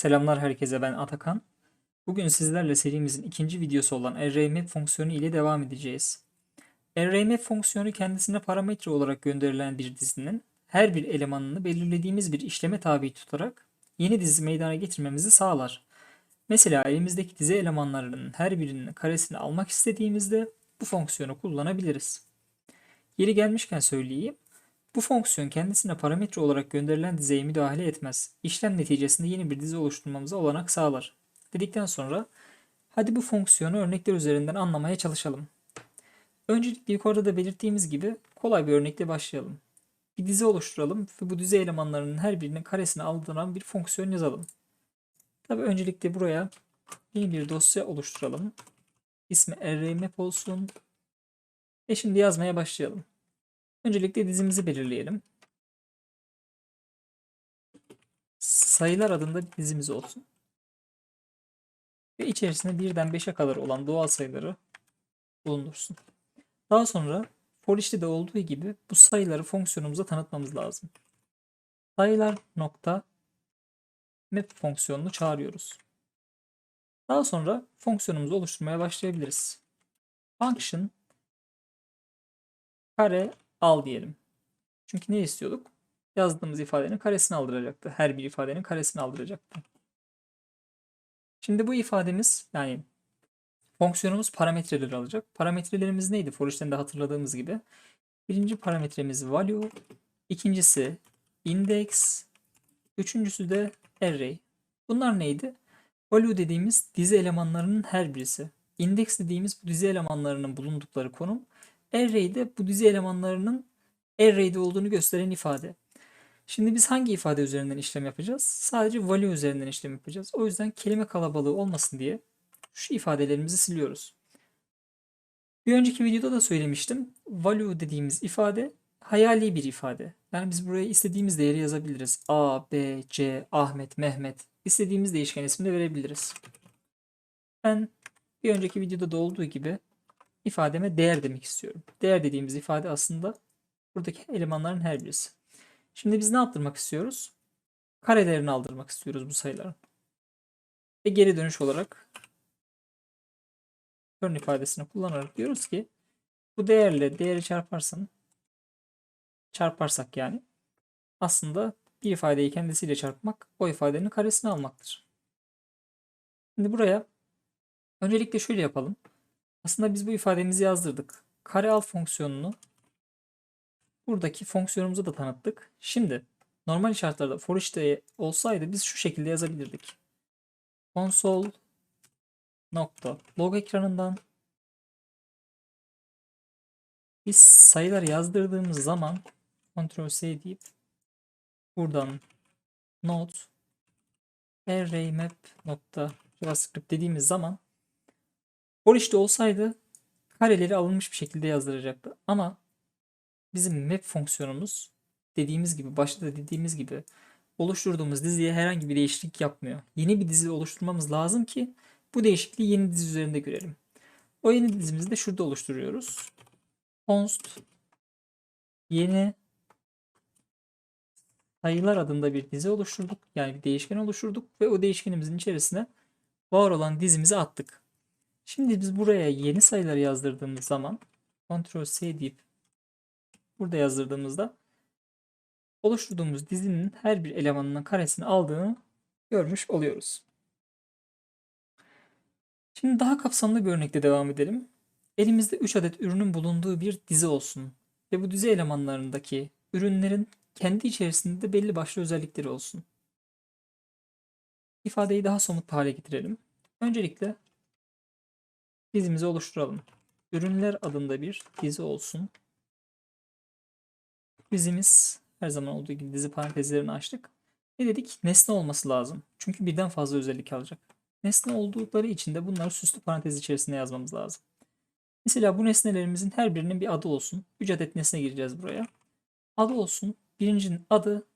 Selamlar herkese ben Atakan. Bugün sizlerle serimizin ikinci videosu olan ArrayMap fonksiyonu ile devam edeceğiz. ArrayMap fonksiyonu kendisine parametre olarak gönderilen bir dizinin her bir elemanını belirlediğimiz bir işleme tabi tutarak yeni dizi meydana getirmemizi sağlar. Mesela elimizdeki dizi elemanlarının her birinin karesini almak istediğimizde bu fonksiyonu kullanabiliriz. Yeri gelmişken söyleyeyim. Bu fonksiyon kendisine parametre olarak gönderilen dizeye müdahale etmez. İşlem neticesinde yeni bir dizi oluşturmamıza olanak sağlar. Dedikten sonra hadi bu fonksiyonu örnekler üzerinden anlamaya çalışalım. Öncelikle yukarıda da belirttiğimiz gibi kolay bir örnekle başlayalım. Bir dizi oluşturalım ve bu dizi elemanlarının her birinin karesini aldıran bir fonksiyon yazalım. Tabi öncelikle buraya yeni bir dosya oluşturalım. İsmi arraymap olsun. Ve şimdi yazmaya başlayalım. Öncelikle dizimizi belirleyelim. Sayılar adında bir dizimiz olsun. Ve içerisinde birden 5'e kadar olan doğal sayıları bulundursun. Daha sonra for each'te de olduğu gibi bu sayıları fonksiyonumuza tanıtmamız lazım. Sayılar nokta map fonksiyonunu çağırıyoruz. Daha sonra fonksiyonumuzu oluşturmaya başlayabiliriz. Function kare al diyelim. Çünkü ne istiyorduk? Yazdığımız ifadenin karesini aldıracaktı. Her bir ifadenin karesini aldıracaktı. Şimdi bu ifademiz yani fonksiyonumuz parametreleri alacak. Parametrelerimiz neydi? For de hatırladığımız gibi. Birinci parametremiz value, ikincisi index, üçüncüsü de array. Bunlar neydi? Value dediğimiz dizi elemanlarının her birisi. Index dediğimiz bu dizi elemanlarının bulundukları konum. Array de bu dizi elemanlarının array'de olduğunu gösteren ifade. Şimdi biz hangi ifade üzerinden işlem yapacağız? Sadece value üzerinden işlem yapacağız. O yüzden kelime kalabalığı olmasın diye şu ifadelerimizi siliyoruz. Bir önceki videoda da söylemiştim. Value dediğimiz ifade hayali bir ifade. Yani biz buraya istediğimiz değeri yazabiliriz. A, B, C, Ahmet, Mehmet. İstediğimiz değişken ismini verebiliriz. Ben bir önceki videoda da olduğu gibi ifademe değer demek istiyorum. Değer dediğimiz ifade aslında buradaki elemanların her birisi. Şimdi biz ne yaptırmak istiyoruz? Karelerini aldırmak istiyoruz bu sayıların. Ve geri dönüş olarak turn ifadesini kullanarak diyoruz ki bu değerle değeri çarparsan çarparsak yani aslında bir ifadeyi kendisiyle çarpmak o ifadenin karesini almaktır. Şimdi buraya öncelikle şöyle yapalım. Aslında biz bu ifademizi yazdırdık. Kare al fonksiyonunu buradaki fonksiyonumuzu da tanıttık. Şimdi normal şartlarda for each'te olsaydı biz şu şekilde yazabilirdik. Console nokta log ekranından biz sayılar yazdırdığımız zaman Ctrl C deyip buradan node arraymap nokta javascript dediğimiz zaman Each'te olsaydı kareleri alınmış bir şekilde yazdıracaktı. Ama bizim map fonksiyonumuz dediğimiz gibi başta da dediğimiz gibi oluşturduğumuz diziye herhangi bir değişiklik yapmıyor. Yeni bir dizi oluşturmamız lazım ki bu değişikliği yeni dizi üzerinde görelim. O yeni dizimizi de şurada oluşturuyoruz. const yeni sayılar adında bir dizi oluşturduk. Yani bir değişken oluşturduk ve o değişkenimizin içerisine var olan dizimizi attık. Şimdi biz buraya yeni sayıları yazdırdığımız zaman Ctrl C deyip burada yazdırdığımızda oluşturduğumuz dizinin her bir elemanının karesini aldığını görmüş oluyoruz. Şimdi daha kapsamlı bir örnekle devam edelim. Elimizde 3 adet ürünün bulunduğu bir dizi olsun ve bu dizi elemanlarındaki ürünlerin kendi içerisinde de belli başlı özellikleri olsun. İfadeyi daha somut hale getirelim. Öncelikle dizimizi oluşturalım. Ürünler adında bir dizi olsun. Dizimiz her zaman olduğu gibi dizi parantezlerini açtık. Ne dedik? Nesne olması lazım. Çünkü birden fazla özellik alacak. Nesne oldukları için de bunları süslü parantez içerisinde yazmamız lazım. Mesela bu nesnelerimizin her birinin bir adı olsun. 3 adet nesne gireceğiz buraya. Adı olsun. Birincinin adı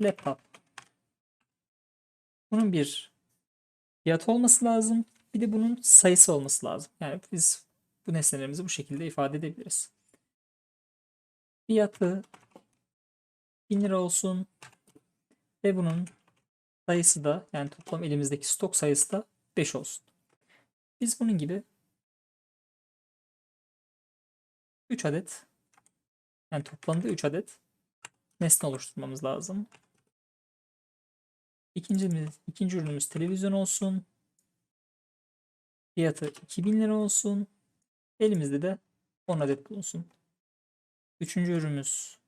laptop. Bunun bir fiyat olması lazım. Bir de bunun sayısı olması lazım. Yani biz bu nesnelerimizi bu şekilde ifade edebiliriz. Fiyatı 1000 lira olsun. Ve bunun sayısı da yani toplam elimizdeki stok sayısı da 5 olsun. Biz bunun gibi 3 adet yani toplamda 3 adet nesne oluşturmamız lazım. İkinci, ikinci ürünümüz televizyon olsun. Fiyatı 2000 lira olsun. Elimizde de 10 adet bulunsun. Üçüncü ürünümüz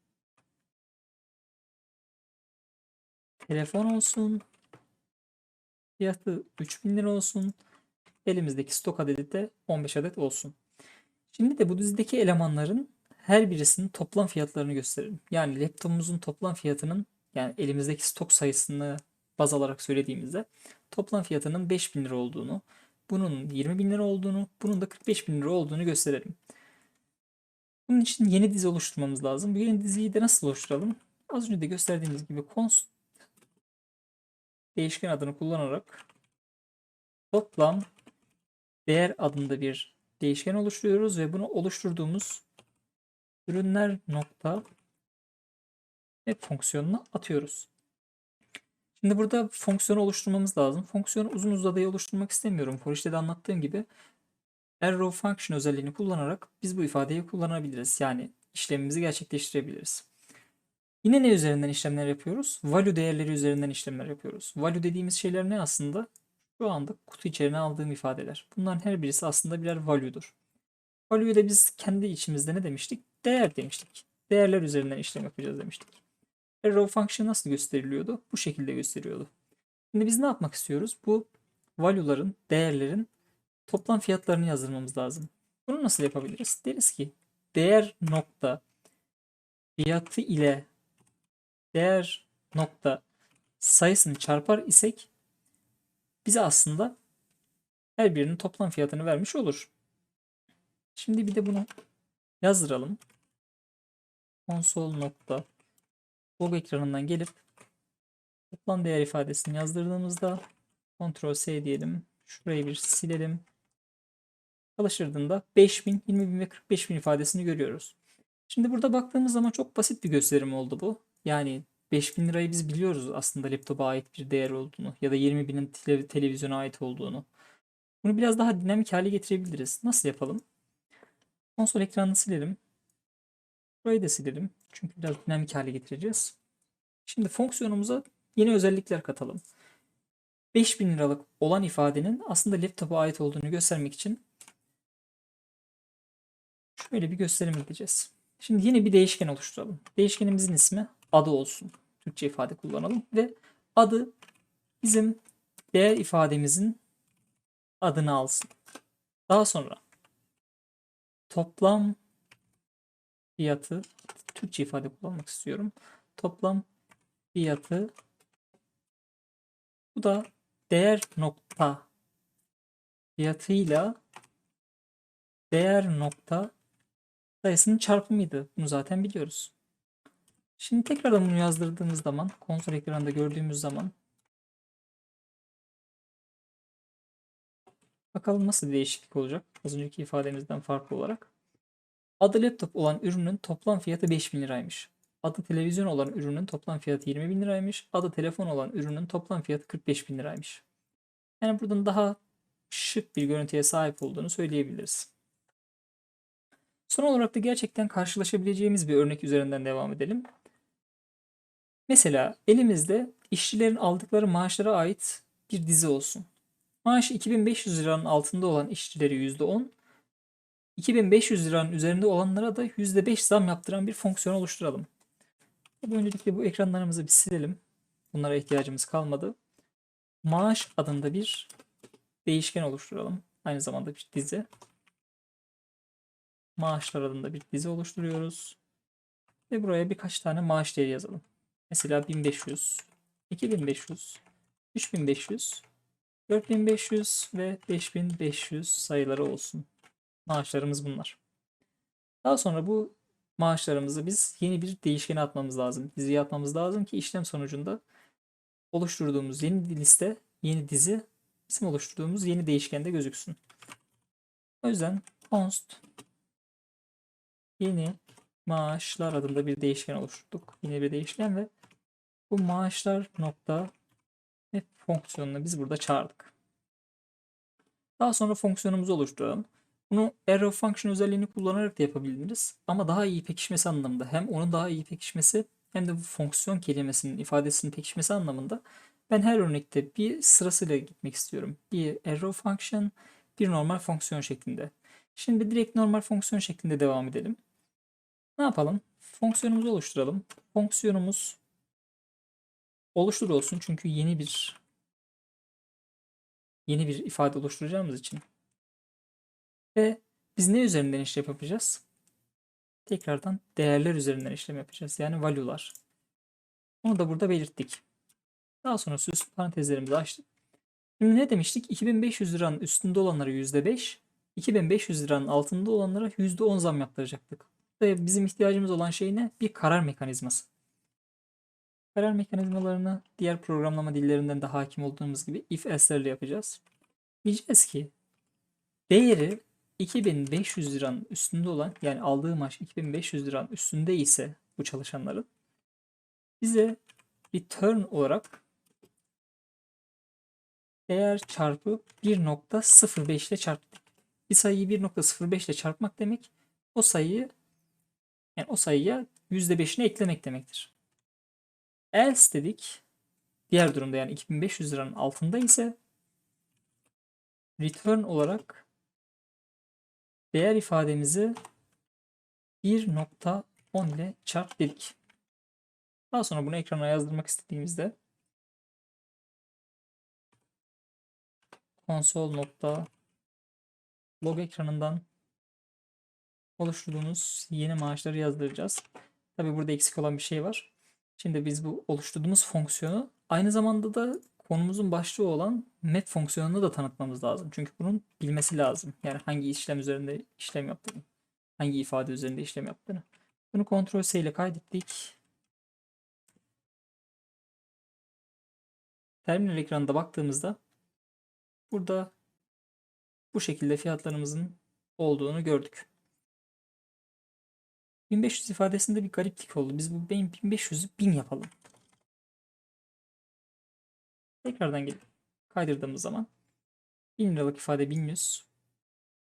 telefon olsun. Fiyatı 3000 lira olsun. Elimizdeki stok adedi de 15 adet olsun. Şimdi de bu dizideki elemanların her birisinin toplam fiyatlarını gösterelim. Yani laptopumuzun toplam fiyatının yani elimizdeki stok sayısını baz alarak söylediğimizde toplam fiyatının 5000 lira olduğunu, bunun 20 bin lira olduğunu, bunun da 45 bin lira olduğunu gösterelim. Bunun için yeni dizi oluşturmamız lazım. Bu yeni diziyi de nasıl oluşturalım? Az önce de gösterdiğimiz gibi const değişken adını kullanarak toplam değer adında bir değişken oluşturuyoruz ve bunu oluşturduğumuz ürünler nokta ve fonksiyonuna atıyoruz. Şimdi burada fonksiyonu oluşturmamız lazım. Fonksiyonu uzun uzadıya oluşturmak istemiyorum. For de anlattığım gibi arrow function özelliğini kullanarak biz bu ifadeyi kullanabiliriz. Yani işlemimizi gerçekleştirebiliriz. Yine ne üzerinden işlemler yapıyoruz? Value değerleri üzerinden işlemler yapıyoruz. Value dediğimiz şeyler ne aslında? Şu anda kutu içerisine aldığım ifadeler. Bunların her birisi aslında birer value'dur. Value'yu da biz kendi içimizde ne demiştik? Değer demiştik. Değerler üzerinden işlem yapacağız demiştik. Arrow function nasıl gösteriliyordu? Bu şekilde gösteriyordu. Şimdi biz ne yapmak istiyoruz? Bu value'ların, değerlerin toplam fiyatlarını yazdırmamız lazım. Bunu nasıl yapabiliriz? Deriz ki değer nokta fiyatı ile değer nokta sayısını çarpar isek bize aslında her birinin toplam fiyatını vermiş olur. Şimdi bir de bunu yazdıralım. Konsol nokta log ekranından gelip toplam değer ifadesini yazdırdığımızda Ctrl S diyelim. Şurayı bir silelim. Çalıştırdığında 5000, 20000 ve 45000 ifadesini görüyoruz. Şimdi burada baktığımız zaman çok basit bir gösterim oldu bu. Yani 5000 lirayı biz biliyoruz aslında laptopa ait bir değer olduğunu ya da 20.000'in tele televizyona ait olduğunu. Bunu biraz daha dinamik hale getirebiliriz. Nasıl yapalım? Konsol ekranını silelim. Burayı da silelim. Çünkü biraz dinamik hale getireceğiz. Şimdi fonksiyonumuza yeni özellikler katalım. 5000 liralık olan ifadenin aslında laptopa ait olduğunu göstermek için şöyle bir gösterim edeceğiz. Şimdi yeni bir değişken oluşturalım. Değişkenimizin ismi adı olsun. Türkçe ifade kullanalım ve adı bizim değer ifademizin adını alsın. Daha sonra toplam fiyatı Türkçe ifade kullanmak istiyorum. Toplam fiyatı bu da değer nokta fiyatıyla değer nokta sayısının çarpımıydı. Bunu zaten biliyoruz. Şimdi tekrardan bunu yazdırdığımız zaman konsol ekranında gördüğümüz zaman bakalım nasıl değişiklik olacak az önceki ifademizden farklı olarak. Adı laptop olan ürünün toplam fiyatı 5000 liraymış. Adı televizyon olan ürünün toplam fiyatı 20 bin liraymış. Adı telefon olan ürünün toplam fiyatı 45 bin liraymış. Yani buradan daha şık bir görüntüye sahip olduğunu söyleyebiliriz. Son olarak da gerçekten karşılaşabileceğimiz bir örnek üzerinden devam edelim. Mesela elimizde işçilerin aldıkları maaşlara ait bir dizi olsun. Maaşı 2500 liranın altında olan işçileri %10, 2500 liranın üzerinde olanlara da %5 zam yaptıran bir fonksiyon oluşturalım. Öncelikle bu ekranlarımızı bir silelim. Bunlara ihtiyacımız kalmadı. Maaş adında bir değişken oluşturalım. Aynı zamanda bir dizi. Maaşlar adında bir dizi oluşturuyoruz. Ve buraya birkaç tane maaş değeri yazalım. Mesela 1500, 2500, 3500, 4500 ve 5500 sayıları olsun. Maaşlarımız bunlar. Daha sonra bu maaşlarımızı biz yeni bir değişkene atmamız lazım. Diziye atmamız lazım ki işlem sonucunda oluşturduğumuz yeni liste, yeni dizi bizim oluşturduğumuz yeni değişkende gözüksün. O yüzden const yeni maaşlar adında bir değişken oluşturduk. Yeni bir değişken ve Bu maaşlar nokta fonksiyonunu biz burada çağırdık. Daha sonra fonksiyonumuzu oluşturalım. Bunu arrow function özelliğini kullanarak da yapabiliriz. Ama daha iyi pekişmesi anlamında hem onun daha iyi pekişmesi hem de bu fonksiyon kelimesinin ifadesinin pekişmesi anlamında ben her örnekte bir sırasıyla gitmek istiyorum. Bir arrow function, bir normal fonksiyon şeklinde. Şimdi direkt normal fonksiyon şeklinde devam edelim. Ne yapalım? Fonksiyonumuzu oluşturalım. Fonksiyonumuz oluştur olsun çünkü yeni bir yeni bir ifade oluşturacağımız için. Ve biz ne üzerinden işlem yapacağız? Tekrardan değerler üzerinden işlem yapacağız. Yani value'lar. Onu da burada belirttik. Daha sonra süs parantezlerimizi açtık. Şimdi ne demiştik? 2500 liranın üstünde olanlara %5, 2500 liranın altında olanlara %10 zam yaptıracaktık. Ve bizim ihtiyacımız olan şey ne? Bir karar mekanizması. Karar mekanizmalarını diğer programlama dillerinden de hakim olduğumuz gibi if else'lerle yapacağız. Diyeceğiz ki değeri 2500 liranın üstünde olan yani aldığı maaş 2500 liranın üstünde ise bu çalışanların bize return olarak değer çarpı 1.05 ile çarptık. Bir sayıyı 1.05 ile çarpmak demek o sayıyı yani o sayıya %5'ini eklemek demektir. Else dedik. Diğer durumda yani 2500 liranın altında ise return olarak değer ifademizi 1.10 ile çarp dedik. Daha sonra bunu ekrana yazdırmak istediğimizde console.log ekranından oluşturduğumuz yeni maaşları yazdıracağız. Tabi burada eksik olan bir şey var. Şimdi biz bu oluşturduğumuz fonksiyonu aynı zamanda da konumuzun başlığı olan map fonksiyonunu da tanıtmamız lazım. Çünkü bunun bilmesi lazım. Yani hangi işlem üzerinde işlem yaptığını, hangi ifade üzerinde işlem yaptığını. Bunu Ctrl S ile kaydettik. Terminal ekranında baktığımızda burada bu şekilde fiyatlarımızın olduğunu gördük. 1500 ifadesinde bir gariplik oldu. Biz bu 1500'ü 1000 yapalım. Tekrardan gelip kaydırdığımız zaman 1000 liralık ifade 1100.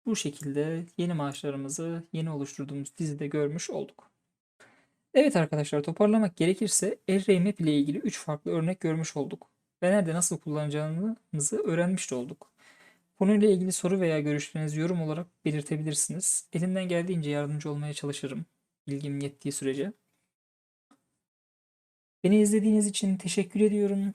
Bu şekilde yeni maaşlarımızı yeni oluşturduğumuz dizide görmüş olduk. Evet arkadaşlar toparlamak gerekirse Array ile ilgili 3 farklı örnek görmüş olduk. Ve nerede nasıl kullanacağımızı öğrenmiş de olduk. Konuyla ilgili soru veya görüşlerinizi yorum olarak belirtebilirsiniz. Elimden geldiğince yardımcı olmaya çalışırım. Bilgim yettiği sürece. Beni izlediğiniz için teşekkür ediyorum.